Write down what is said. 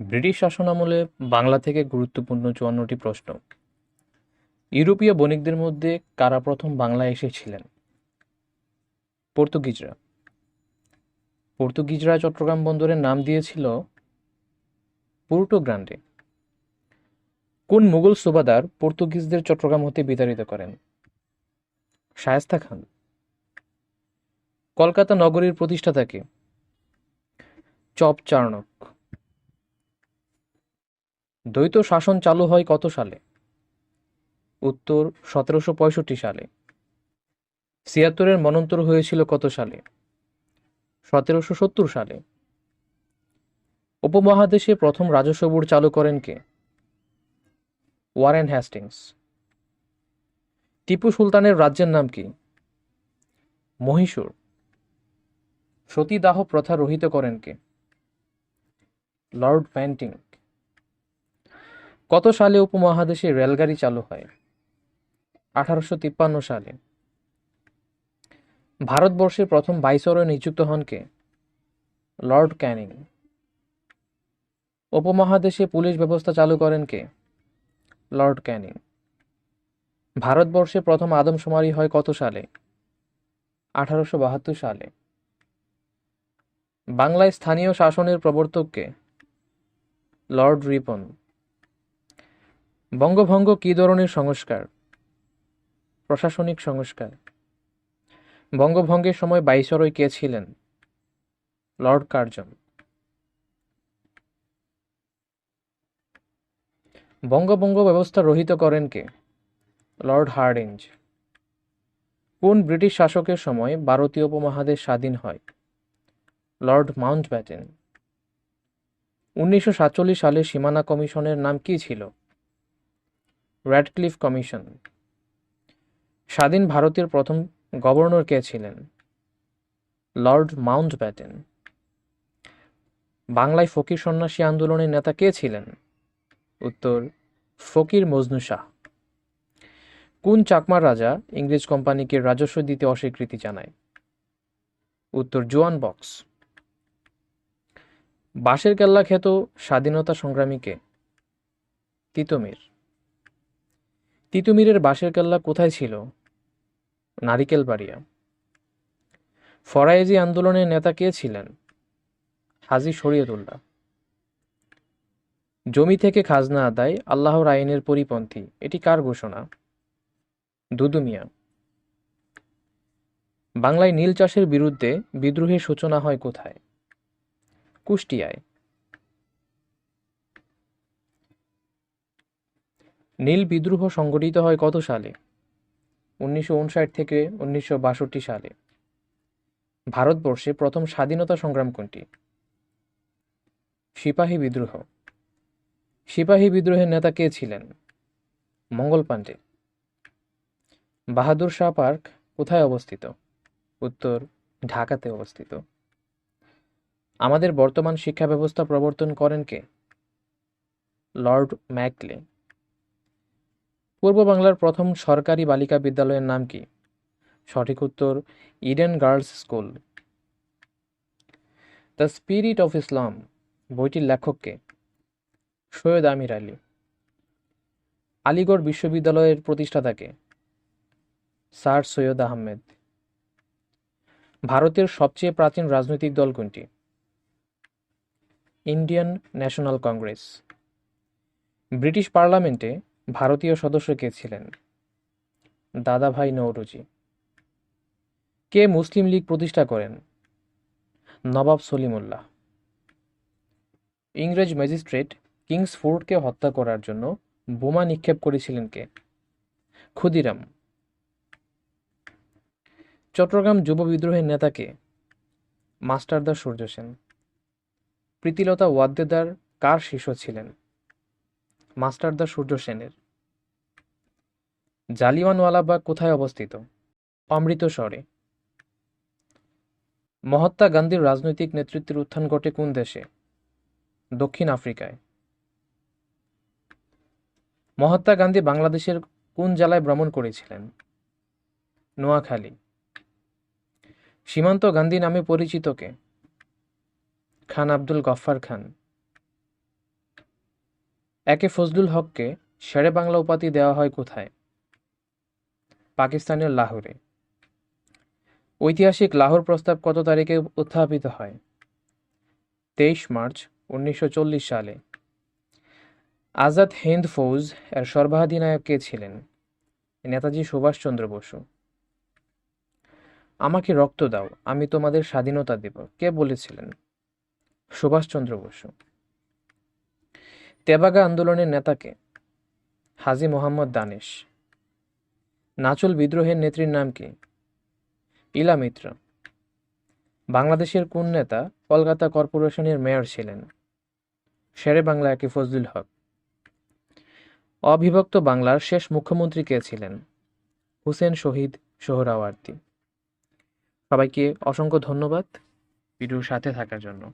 British শাসনামলে বাংলা থেকে গুরুত্বপূর্ণ চুয়ান্নটি প্রশ্ন। ইউরোপীয় বণিকদের মধ্যে কারা প্রথম বাংলায় এসেছিলেন? পর্তুগিজরা। পর্তুগিজরা চট্টগ্রাম বন্দরের নাম দিয়েছিল পুর্টো গ্রান্ডে। কোন মুঘল সুবাদার পর্তুগিজদের চট্টগ্রাম হতে বিতাড়িত করেন? শায়েস্তা খান। কলকাতা নগরীর প্রতিষ্ঠাতাকে চপ চার্নক দ্বৈত শাসন চালু হয় কত সালে? উত্তর, সতেরোশো পঁয়ষট্টি সালে। ছিয়াত্তরের মনন্তর হয়েছিল কত সালে? সতেরোশো সত্তর সালে। উপমহাদেশে প্রথম রাজস্ব বোর্ড চালু করেন কে? ওয়ারেন হ্যাস্টিংস টিপু সুলতানের রাজ্যের নাম কি? মহীশূর। সতীদাহ প্রথা রহিত করেন কে? Lord painting. কত সালে উপমহাদেশে রেলগাড়ি চালু হয়? আঠারোশো তিপ্পান্ন সালে। ভারতবর্ষের প্রথম ভাইসরয় নিযুক্ত হন কে? লর্ড ক্যানিং। উপমহাদেশে পুলিশ ব্যবস্থা চালু করেন কে? লর্ড ক্যানিং। ভারতবর্ষে প্রথম আদমশুমারি হয় কত সালে? আঠারোশো বাহাত্তর সালে। বাংলায় স্থানীয় শাসনের প্রবর্তককে লর্ড রিপন। বঙ্গভঙ্গ কী ধরনের সংস্কার? প্রশাসনিক সংস্কার। বঙ্গভঙ্গের সময় বাইসরয় কে ছিলেন? Lord Curzon. বঙ্গভঙ্গ ব্যবস্থা রহিত করেন কে? Lord Hardinge. কোন ব্রিটিশ শাসকের সময় ভারতীয় উপমহাদেশ স্বাধীন হয়? লর্ড মাউন্ট ব্যাটেন উনিশশো সাতচল্লিশ সালে সীমানা কমিশনের নাম কী ছিল? Radcliffe commission. স্বাধীন ভারতের প্রথম গভর্নর কে ছিলেন? লর্ড মাউন্ট ব্যাটেন বাংলায় ফকির সন্ন্যাসী আন্দোলনের নেতা কে ছিলেন? উত্তর, ফকির মজনু শাহ। কোন চাকমা রাজা ইংরেজ কোম্পানিকে রাজস্ব দিতে অস্বীকৃতি জানায়? উত্তর, জোয়ান বক্স। বাঁশের কেল্লা খ্যাত স্বাধীনতা সংগ্রামীকে তিতুমির। তিতুমিরের বাঁশের কেল্লা কোথায় ছিল? নারিকেল বাড়িয়া ফরায়েজি আন্দোলনের নেতা কে ছিলেন? হাজি শরীয়তুল্লাহ। জমি থেকে খাজনা আদায়, আল্লাহর আইনের পরিপন্থী। এটি কার ঘোষণা? দুদুমিয়া। বাংলায় নীল চাষের বিরুদ্ধে বিদ্রোহের সূচনা হয় কোথায়? কুষ্টিয়ায়। নীল বিদ্রোহ সংগঠিত হয় কত সালে? উনিশশো উনষাট থেকে উনিশশো বাষট্টি সালে। ভারতবর্ষে প্রথম স্বাধীনতা সংগ্রাম কোনটি? সিপাহী বিদ্রোহ। সিপাহী বিদ্রোহের নেতা কে ছিলেন? মঙ্গল পাণ্ডে। বাহাদুর শাহ পার্ক কোথায় অবস্থিত? উত্তর, ঢাকাতে অবস্থিত। আমাদের বর্তমান শিক্ষা ব্যবস্থা প্রবর্তন করেন কে? Lord Macaulay. পূর্ব বাংলার প্রথম সরকারি বালিকা বিদ্যালয়ের নাম কি? সঠিক উত্তর, Eden girls school. The spirit of Islam, বইটির লেখককে সৈয়দ আমির আলী। আলিগড় বিশ্ববিদ্যালয়ের প্রতিষ্ঠাতাকে স্যার সৈয়দ আহমেদ। ভারতের সবচেয়ে প্রাচীন রাজনৈতিক দল কোনটি? Indian national Congress. ব্রিটিশ পার্লামেন্টে ভারতীয় সদস্য কে ছিলেন? দাদাভাই নৌরুজি কে মুসলিম লীগ প্রতিষ্ঠা করেন? নবাব সলিমুল্লাহ। ইংরেজ ম্যাজিস্ট্রেট কিংস কিংসফোর্ডকে হত্যা করার জন্য বোমা নিক্ষেপ করেছিলেন কে? ক্ষুদিরাম। চট্টগ্রাম যুব বিদ্রোহের নেতাকে মাস্টারদা সূর্য সেন। প্রীতিলতা ওয়াদ্দেদার কার শিষ্য ছিলেন? মাস্টারদা সূর্য সেনের। জালিওয়ানওয়ালাবাগ কোথায় অবস্থিত? অমৃতসরে মহাত্মা গান্ধীর রাজনৈতিক নেতৃত্বের উত্থান ঘটে কোন দেশে? দক্ষিণ আফ্রিকায়। মহাত্মা গান্ধী বাংলাদেশের কোন জেলায় ভ্রমণ করেছিলেন? নোয়াখালী। সীমান্ত গান্ধী নামে পরিচিত কে? খান আব্দুল গফ্ফার খান। একে ফজলুল হককে শেরে বাংলা উপাধি দেওয়া হয় কোথায়? পাকিস্তানের লাহোরে। ঐতিহাসিক লাহোর প্রস্তাব কত তারিখে উত্থাপিত হয়? তেইশ মার্চ উনিশশো চল্লিশ সালে। আজাদ হিন্দ ফৌজ এর সর্বাধিনায়ক কে ছিলেন? নেতাজি সুভাষচন্দ্র বসু। আমাকে রক্ত দাও, আমি তোমাদের স্বাধীনতা দেব। কে বলেছিলেন? সুভাষচন্দ্র বসু। তেবাগা আন্দোলনের নেতাকে হাজী মোহাম্মদ দানেশ। নাচল বিদ্রোহের নেত্রীর নাম কি? ইলা মিত্র। বাংলাদেশের কোন নেতা কলকাতা কর্পোরেশনের মেয়র ছিলেন? শেরে বাংলা একে ফজলুল হক। অবিভক্ত বাংলার শেষ মুখ্যমন্ত্রী কে ছিলেন? হুসেন শহীদ সোহরাওয়ার্দী। সবাইকে অসংখ্য ধন্যবাদ ভিডিওর সাথে থাকার জন্য।